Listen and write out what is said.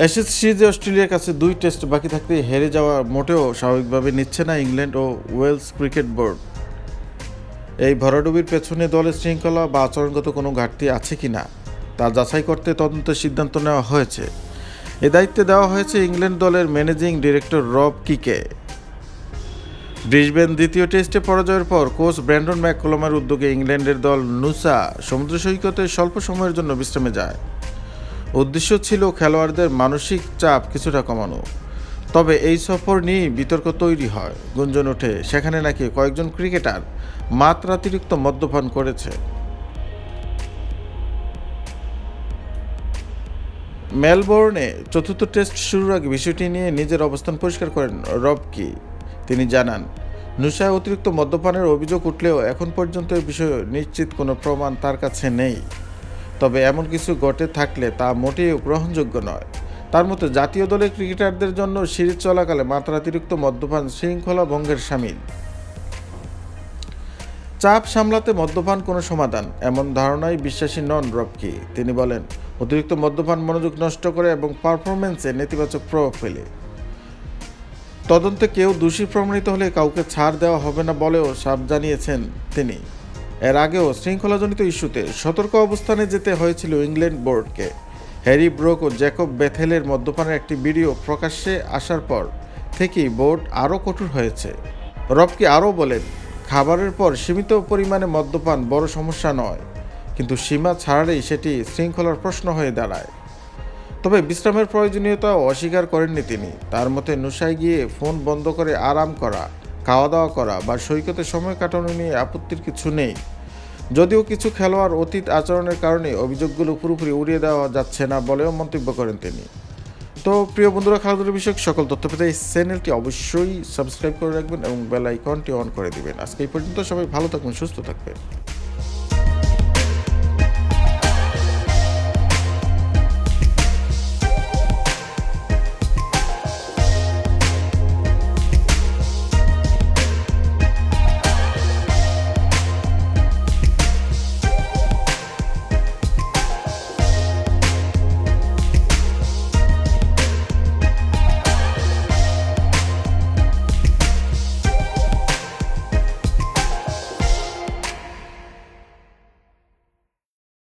Ashes সিরিজে অস্ট্রেলিয়ার কাছে দুই টেস্ট বাকি থাকতে হেরে যাওয়া মোটেও স্বাভাবিকভাবে নিচ্ছে না ইংল্যান্ড ও ওয়েলস ক্রিকেট বোর্ড। এই ভরাডুবির পেছনে দলের শৃঙ্খলা বা আচরণগত কোনো ঘাটতি আছে কি না, তা যাচাই করতে তদন্তের সিদ্ধান্ত নেওয়া হয়েছে। এ দায়িত্বে দেওয়া হয়েছে ইংল্যান্ড দলের ম্যানেজিং ডিরেক্টর রব কিকে। ব্রিসবেন দ্বিতীয় টেস্টে পরাজয়ের পর কোচ ব্র্যান্ডন ম্যাককলমের উদ্যোগে ইংল্যান্ডের দল নুসা সমুদ্র সৈকতে স্বল্প সময়ের জন্য বিশ্রামে যায়। উদ্দেশ্য ছিল খেলোয়াড়দের মানসিক চাপ কিছুটা কমানো। তবে এই সফর নিয়েই বিতর্ক তৈরি হয়, গুঞ্জন ওঠে। সেখানে নাকি কয়েকজন ক্রিকেটার মাত্রাতিরিক্ত মদ্যপান করেছে। মেলবোর্নে চতুর্থ টেস্ট শুরুর আগে বিষয়টি নিয়ে নিজের অবস্থান পরিষ্কার করেন রবকি। তিনি জানান নুসায় অতিরিক্ত মদ্যপানের অভিযোগ উঠলেও এখন পর্যন্ত এ বিষয়ে নিশ্চিত কোনো প্রমাণ তার কাছে নেই। তবে এমন কিছু ঘটে থাকলে তা মোটেও গ্রহণযোগ্য নয়। তার মতো জাতীয় দলের ক্রিকেটারদের জন্য সিরিজ চলাকালে মাত্রাতিরিক্ত মদ্যপান শৃঙ্খলা ভঙ্গের সামিল। চাপ সামলাতে মদ্যপান কোনো সমাধান, এমন ধারণায় বিশ্বাসী নন রবকি। তিনি বলেন, অতিরিক্ত মদ্যপান মনোযোগ নষ্ট করে এবং পারফরমেন্সে নেতিবাচক প্রভাব ফেলে। তদন্তে কেউ দোষী প্রমাণিত হলে কাউকে ছাড় দেওয়া হবে না বলেও সাপ জানিয়েছেন তিনি। এর আগেও শৃঙ্খলাজনিত ইস্যুতে সতর্ক অবস্থানে যেতে হয়েছিল ইংল্যান্ড বোর্ডকে। হ্যারি ব্রোক ও জ্যাকব বেথেলের মদ্যপানের একটি ভিডিও প্রকাশ্যে আসার পর থেকেই বোর্ড আরও কঠোর হয়েছে। রবকে আরও বলেন, খাবারের পর সীমিত পরিমাণে মদ্যপান বড় সমস্যা নয়, কিন্তু সীমা ছাড়ালেই সেটি শৃঙ্খলার প্রশ্ন হয়ে দাঁড়ায়। তবে বিশ্রামের প্রয়োজনীয়তা অস্বীকার করেননি তিনি। তার মতে নুসায় গিয়ে ফোন বন্ধ করে আরাম করা খাওয়া দাওয়া করা বা সৈকতে সময় কাটানো নিয়ে আপত্তির কিছু নেই। যদিও কিছু খেলোয়াড় অতীত আচরণের কারণে অভিযোগগুলো পুরোপুরি উড়িয়ে দেওয়া যাচ্ছে না বলেও মন্তব্য করেন তিনি। তো প্রিয় বন্ধুরা খেলাধুলা বিষয়ক সকল তথ্য পেতে এই চ্যানেলটি অবশ্যই সাবস্ক্রাইব করে রাখবেন এবং বেল আইকনটি অন করে দেবেন। আজকে এই পর্যন্ত সবাই ভালো থাকবেন, সুস্থ থাকবেন।